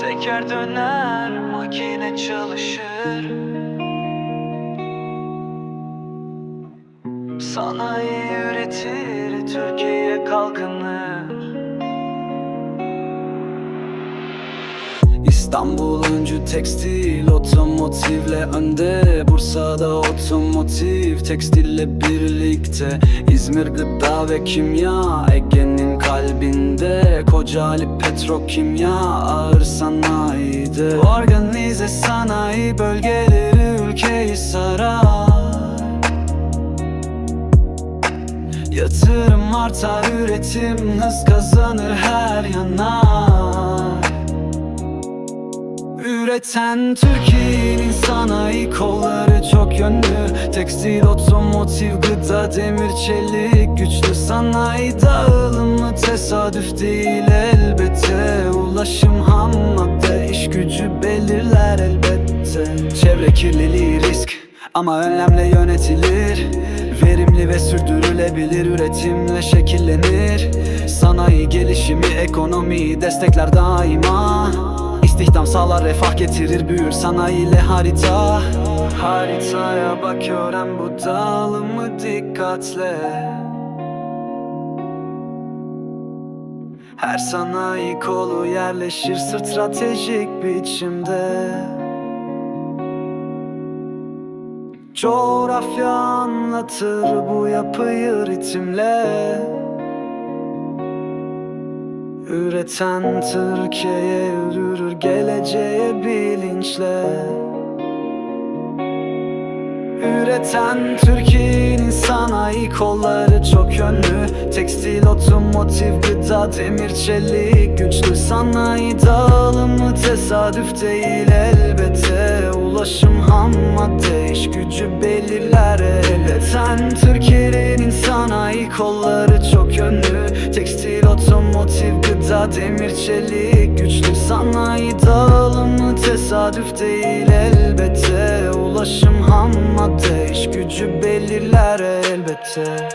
Teker döner makine çalışır. Sanayi üretir Türkiye kalkınır İstanbul öncü tekstil otomotivle önde Bursa'da otomotiv tekstille birlikte. İzmir gıda ve kimya Ege'nin kalbinde. Kocaeli petrokimya ağır sanayide. Organize sanayi bölgeleri ülkeyi sarar. Yatırım artar üretim hız kazanır her yanar Üreten Türkiye'nin sanayi kolları çok yönlü. Tekstil, otomotiv, gıda, demir, çelik. Güçlü sanayi dağılımı tesadüf değil elbette. Ulaşım ham madde iş gücü belirler elbette. Çevre kirliliği risk ama önlemle yönetilir. Verimli ve sürdürülebilir üretimle şekillenir. Sanayi gelişimi ekonomiyi destekler daima Sağlar refah getirir büyür sanayiyle harita. Haritaya bak öğren bu dağılımı dikkatle. Her sanayi kolu yerleşir stratejik biçimde. Coğrafya anlatır bu yapıyı ritimle Üreten Türkiye'ye yürür geleceğe bilinçle Üreten Türkiye'nin sanayi kolları çok yönlü. Tekstil, otomotiv, gıda, demir, çelik Güçlü sanayi dağılımı tesadüf değil elbette. Ulaşım ham madde iş gücü belirler Üreten Türkiye'nin sanayi kolları çok yönlü. Tekstil, otomotiv, gıda, demir, çelik Güçlü sanayi dağılımı tesadüf değil elbette. Ulaşım ham madde iş gücü belirler elbette